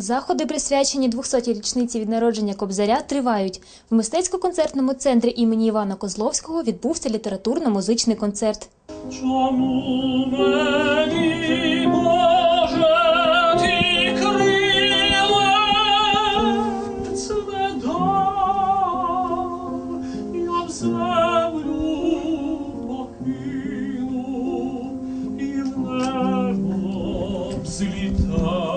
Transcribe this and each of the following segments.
Заходи, присвячені 200-й річниці від народження Кобзаря, тривають. В мистецько-концертному центрі імені Івана Козловського відбувся літературно-музичний концерт. Чому мені, Боже, ті крила не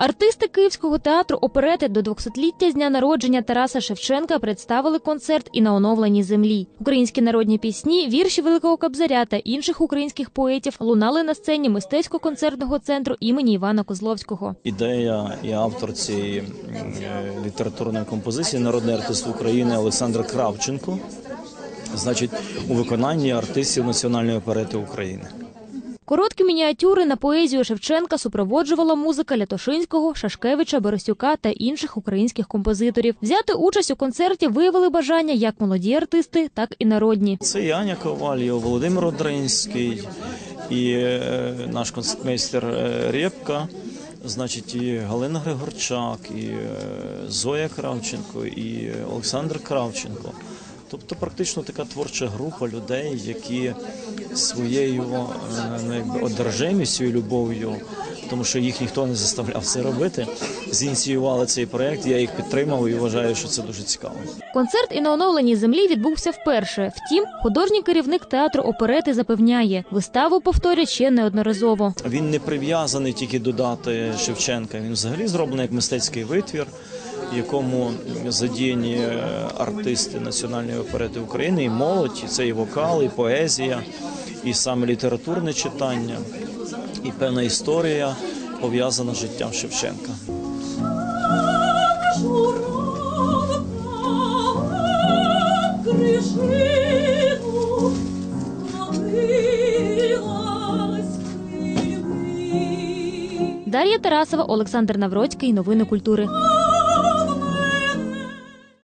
Артисти Київського театру оперети до 200-ліття з дня народження Тараса Шевченка представили концерт і на оновленій землі. Українські народні пісні, вірші Великого Кобзаря та інших українських поетів лунали на сцені мистецько-концертного центру імені Івана Козловського. Ідея і автор цієї е, літературної композиції народний артист України Олександр Кравченко, значить, у виконанні артистів Національної оперети України. Короткі мініатюри на поезію Шевченка супроводжувала музика Лятошинського, Шашкевича, Борисюка та інших українських композиторів. Взяти участь у концерті виявили бажання як молоді артисти, так і народні. Це і Аня Коваль, Володимир Одринський, і е, наш концертмейстер е, Рєпка, значить, і Галина Григорчак, і е, Зоя Кравченко, і Олександр Кравченко. Тобто практично така творча група людей, які своєю е, якби, одержимістю і любов'ю, тому що їх ніхто не заставляв це робити, зініціювали цей проект. Я їх підтримав і вважаю, що це дуже цікаво. Концерт і на оновленій землі відбувся вперше. Втім, художній керівник театру оперети запевняє, виставу повторять ще неодноразово. Він не прив'язаний тільки до дати Шевченка. Він взагалі зроблений як мистецький витвір, в якому задіяні е, артисти Національної оперети України, і молодь, і це і вокал, і поезія, і саме літературне читання, і певна історія пов'язана з життям Шевченка. Дар'я Тарасова, Олександр Навроцький. Новини культури.